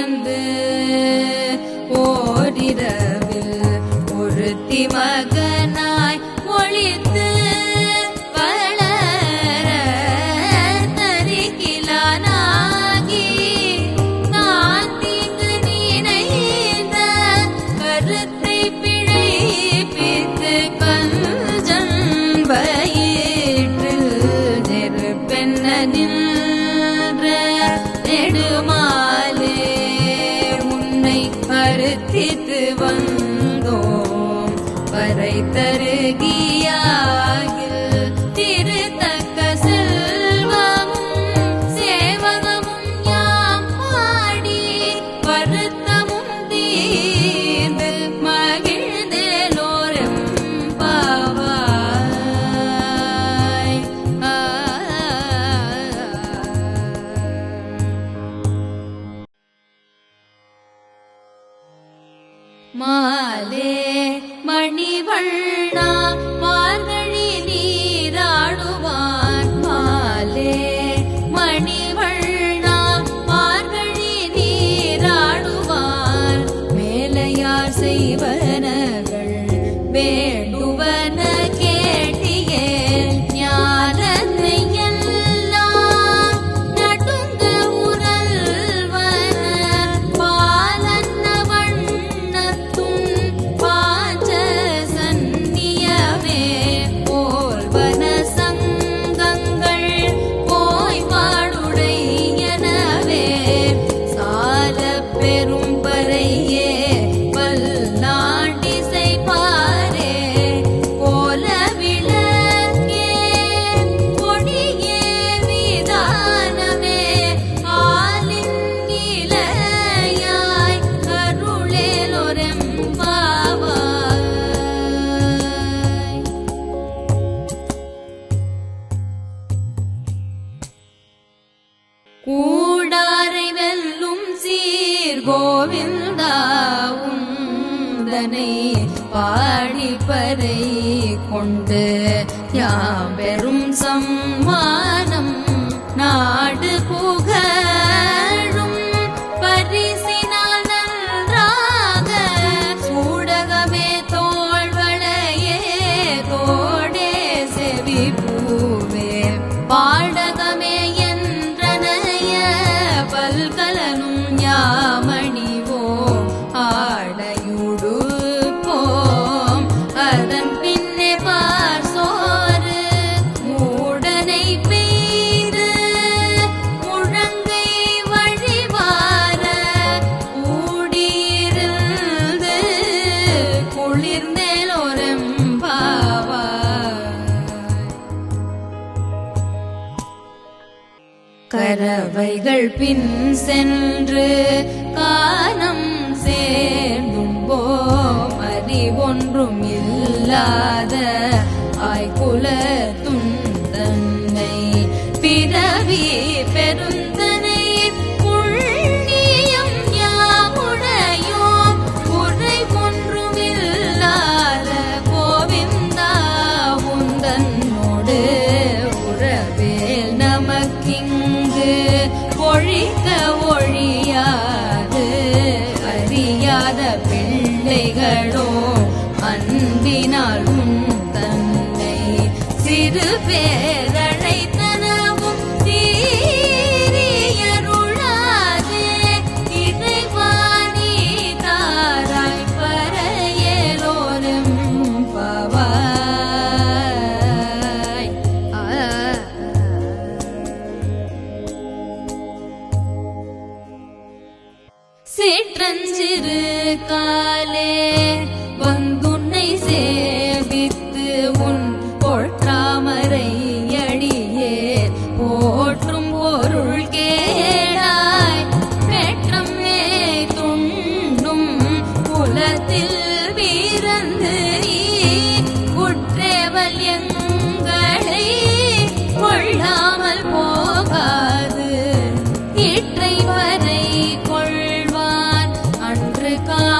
வந்து ஓடிரவில் ஒருத்தி மக கூடாரை வெல்லும் சீர் கோவிந்தாவும் தனை பாடிப்பதை கொண்டு யாம் பெரும் சம் அவைகள் பின் சென்று காணம் சேர்ந்தும் போம். அறிவொன்றும் இல்லாத ஆய்குல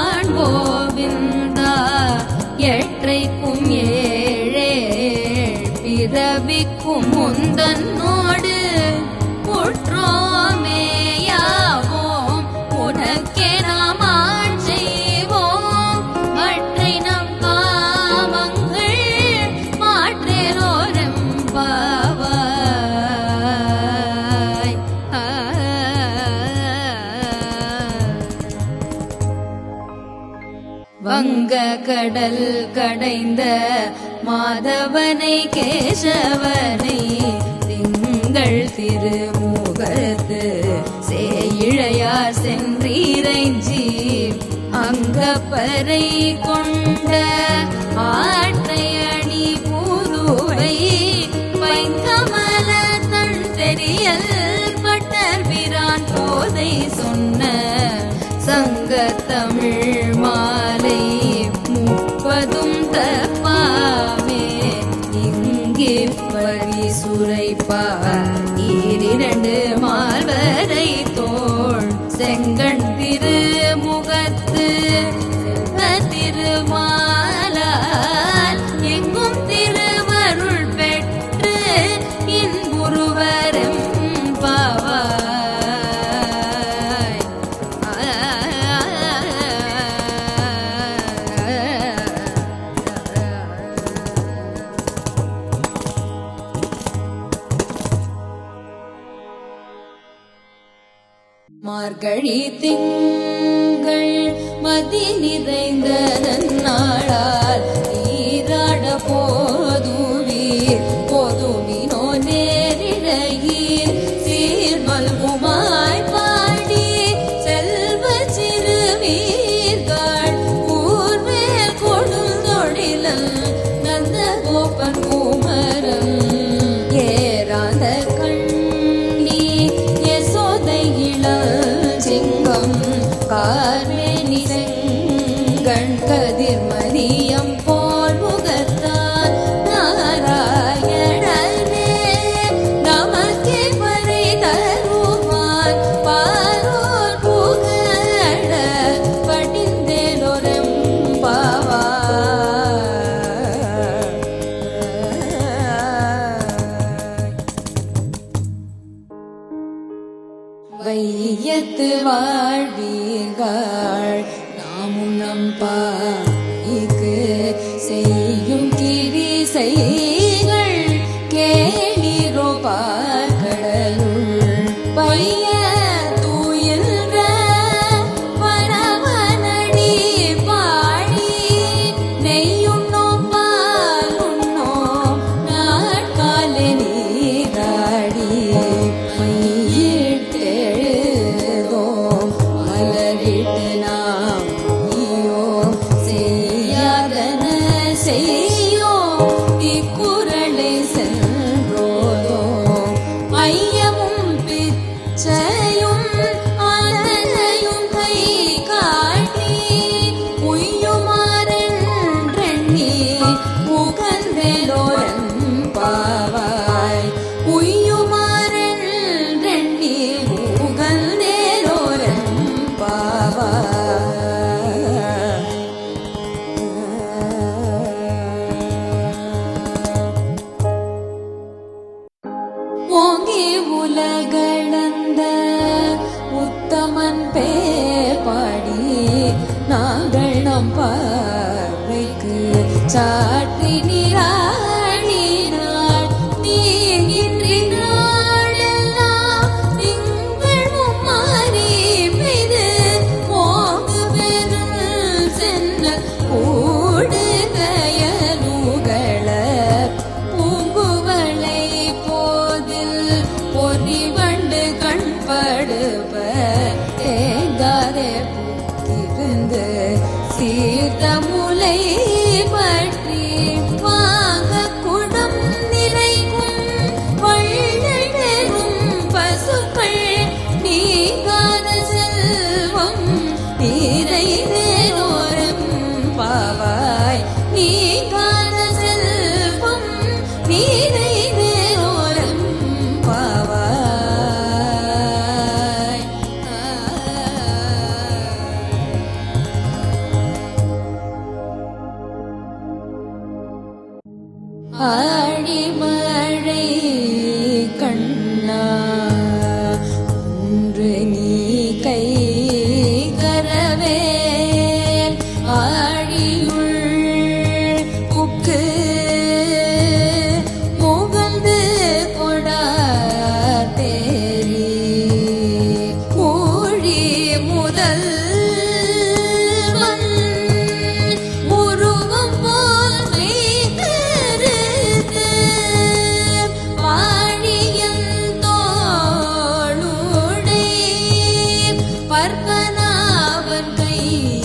எம்பிரான் கோவிந்தா. எற்றைக்கும் ஏழே பிறவிக்கும் கடல் கடைந்த மாதவனை கேசவனை திங்கள் திருமுகத்து சேயிழையார் சென்றீரைஞ்சி அங்கப்பறை கொண்ட ஆட்டையணி அணி புதுவை பைங்கமல தன் தெரியல் மதி நிறைந்த வையத்து வாழ்வீர்கள். நாமும் நம் உத்தமன் பாடி நாங்கள் நம் பார்வைக்கு சாற்றி நீராடினாள் நீங்கின்றி திங்கள் மும்மாறி பெய்து ஓங்கு பெருள் சென்ன கூடு கயலுகள பூங்குவளை போதில் பொறி வண்டு கண்படுவர் தேங்காதே புத்திருந்து சீர்த்த முலை பற்றி வாங்க குடம் நிறைக்கும் வள்ளல் பெறும் பசுக்கள் நீங்காத செல்வம் நீரை வேறோரம் பாவாய் நீங்காத செல்வம் நீரை கையில்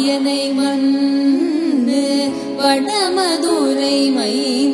மாயனை மண்ணு வடமதுரை மைந்தனை